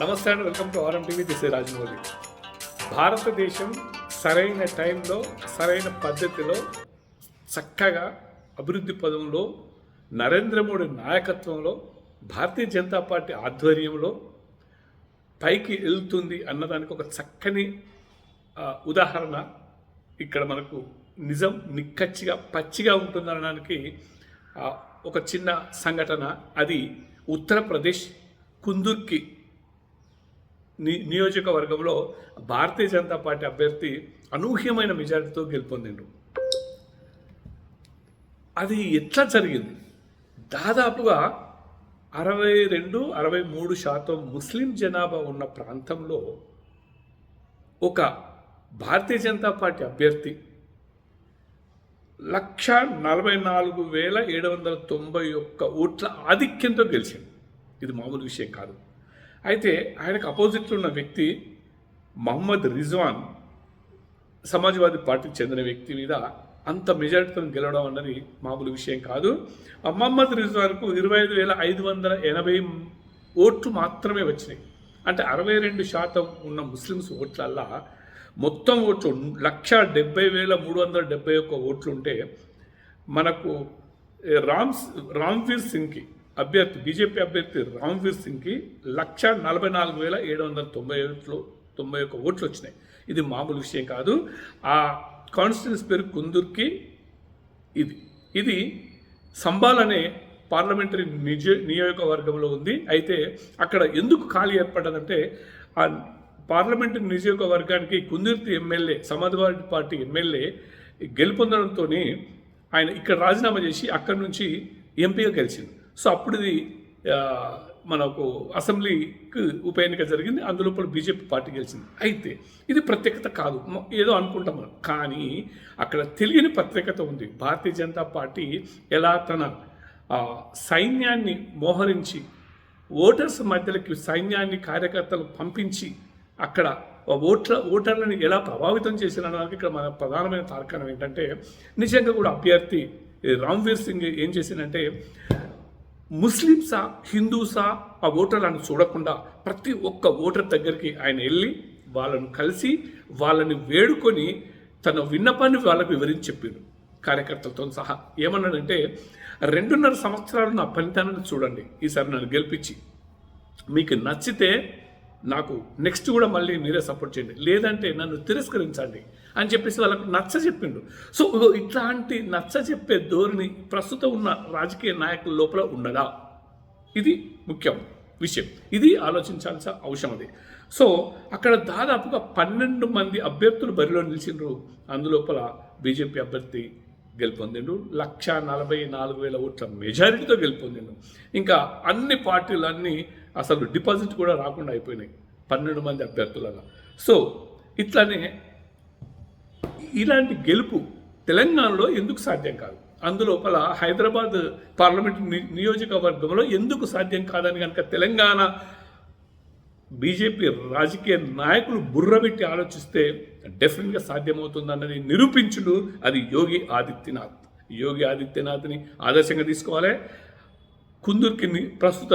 నమస్తే అండి welcome to RM TV this Rajamouli. భారతదేశం సరైన టైంలో సరైన పద్ధతిలో చక్కగా అభివృద్ధి పదంలో నరేంద్ర మోడీ నాయకత్వంలో భారతీయ జనతా పార్టీ ఆధ్వర్యంలో పైకి వెళ్తుంది అన్నదానికి ఒక చక్కని ఉదాహరణ ఇక్కడ మనకు నిజం నిక్కచ్చిగా పచ్చిగా ఉంటుందనడానికి ఒక చిన్న సంఘటన. అది ఉత్తరప్రదేశ్ కుందుర్కి నియోజకవర్గంలో భారతీయ జనతా పార్టీ అభ్యర్థి అనూహ్యమైన మెజారిటీతో గెలుపొందిండు అది ఎట్లా జరిగింది? దాదాపుగా అరవై రెండు అరవై మూడు శాతం ముస్లిం జనాభా ఉన్న ప్రాంతంలో ఒక భారతీయ జనతా పార్టీ అభ్యర్థి లక్ష నలభై నాలుగు వేల ఏడు వందల తొంభై ఒక్క ఓట్ల ఆధిక్యంతో గెలిచింది. ఇది మామూలు విషయం కాదు. అయితే ఆయనకు అపోజిట్లో ఉన్న వ్యక్తి మహమ్మద్ రిజ్వాన్ సమాజ్వాదీ పార్టీకి చెందిన వ్యక్తి మీద అంత మెజారిటీతో గెలవడం అన్నది మామూలు విషయం కాదు. మహమ్మద్ రిజ్వాన్కు ఇరవై ఐదు వేల ఐదు వందల ఎనభై ఓట్లు మాత్రమే వచ్చినాయి. అంటే అరవై రెండు శాతం ఉన్న ముస్లిమ్స్ ఓట్లల్లా మొత్తం ఓట్లు లక్ష డెబ్బై వేల మూడు వందల డెబ్బై ఒక్క ఓట్లు ఉంటే మనకు రామ్స్ రామ్ రామ్వీర్ సింగ్కి అభ్యర్థి బీజేపీ అభ్యర్థి రామ్వీర్ సింగ్కి లక్ష నలభై నాలుగు వేల ఏడు వందల తొంభై ఓట్లు తొంభై ఒక్క ఓట్లు వచ్చినాయి. ఇది మామూలు విషయం కాదు. ఆ కాన్స్టిట్యూన్స్ పేరు కుందూర్కి ఇది. ఇది సంబాల్ అనే పార్లమెంటరీ నిజ నియోజకవర్గంలో ఉంది. అయితే అక్కడ ఎందుకు ఖాళీ ఏర్పడ్డదంటే ఆ పార్లమెంటరీ నియోజకవర్గానికి Kundurthi MLA Samajwadi party MLA గెలుపొందడంతో ఆయన ఇక్కడ రాజీనామా చేసి అక్కడి నుంచి ఎంపీగా గెలిచింది. సో అప్పుడు ఇది మనకు అసెంబ్లీకి ఉప ఎన్నిక జరిగింది. అందులో బీజేపీ పార్టీ గెలిచింది. అయితే ఇది ప్రత్యేకత కాదు. ఏదో అనుకుంటాం మనం. కానీ అక్కడ తెలియని ప్రత్యేకత ఉంది. భారతీయ జనతా పార్టీ ఎలా తన సైన్యాన్ని మోహరించి ఓటర్స్ మధ్యలోకి సైన్యాన్ని కార్యకర్తలు పంపించి అక్కడ ఓట్ల ఓటర్లను ఎలా ప్రభావితం చేసినడానికి ఇక్కడ మన ప్రధానమైన తార్కాణం ఏంటంటే నిజంగా కూడా అభ్యర్థి రామ్వీర్ సింగ్ ఏం చేసిందంటే ముస్లిమ్సా హిందూసా ఆ ఓటర్లను చూడకుండా ప్రతి ఒక్క ఓటర్ దగ్గరికి ఆయన వెళ్ళి వాళ్ళను కలిసి వాళ్ళని వేడుకొని తన విన్నపాన్ని వాళ్ళకు వివరించి చెప్పారు. కార్యకర్తలతో సహా. ఏమన్నాడంటే రెండున్నర సంవత్సరాలు నా ఫలితాన్ని చూడండి. ఈసారి నన్ను గెలిపించి. మీకు నచ్చితే నాకు నెక్స్ట్ కూడా మళ్ళీ మీరే సపోర్ట్ చేయండి. లేదంటే నన్ను తిరస్కరించండి అని చెప్పేసి వాళ్ళకు నచ్చ చెప్పిండు. సో ఇట్లాంటి నచ్చ చెప్పే ధోరణి ప్రస్తుతం ఉన్న రాజకీయ నాయకుల లోపల ఉండదా ఇది ముఖ్యం విషయం. ఇది ఆలోచించాల్సిన అవసరం అది. సో అక్కడ దాదాపుగా పన్నెండు మంది అభ్యర్థులు బరిలో నిలిచిండ్రు. అందులోపల బీజేపీ అభ్యర్థి గెలుపొందిండు. లక్ష నలభై నాలుగు వేల ఓట్ల మెజారిటీతో గెలుపొందిండు. ఇంకా అన్ని పార్టీలు అన్నీ అసలు డిపాజిట్ కూడా రాకుండా అయిపోయినాయి పన్నెండు మంది అభ్యర్థులలో సో ఇట్లానే ఇలాంటి గెలుపు తెలంగాణలో ఎందుకు సాధ్యం కాదు? అందులోపల హైదరాబాద్ పార్లమెంట్ ని- నియోజకవర్గంలో ఎందుకు సాధ్యం కాదని కనుక తెలంగాణ బీజేపీ రాజకీయ నాయకులు బుర్రబెట్టి ఆలోచిస్తే డెఫినెట్గా సాధ్యమవుతుందన్నది నిరూపించుడు అది యోగి ఆదిత్యనాథ్. యోగి ఆదిత్యనాథ్ని ఆదర్శంగా తీసుకోవాలి. కుందూర్కి ప్రస్తుత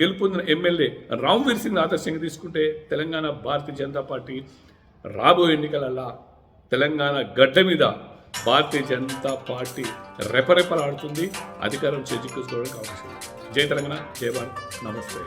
గెలుపొందిన ఎమ్మెల్యే రామ్వీర్ సింగ్ ఆదర్శంగా తీసుకుంటే తెలంగాణ భారతీయ జనతా పార్టీ రాబోయే ఎన్నికలల్లా తెలంగాణ గడ్డ మీద భారతీయ జనతా పార్టీ రెపరెపలాడుతుంది. అధికారం చేజిక్కోవడానికి అవకాశం జై తెలంగాణ జై భారత్. నమస్తే.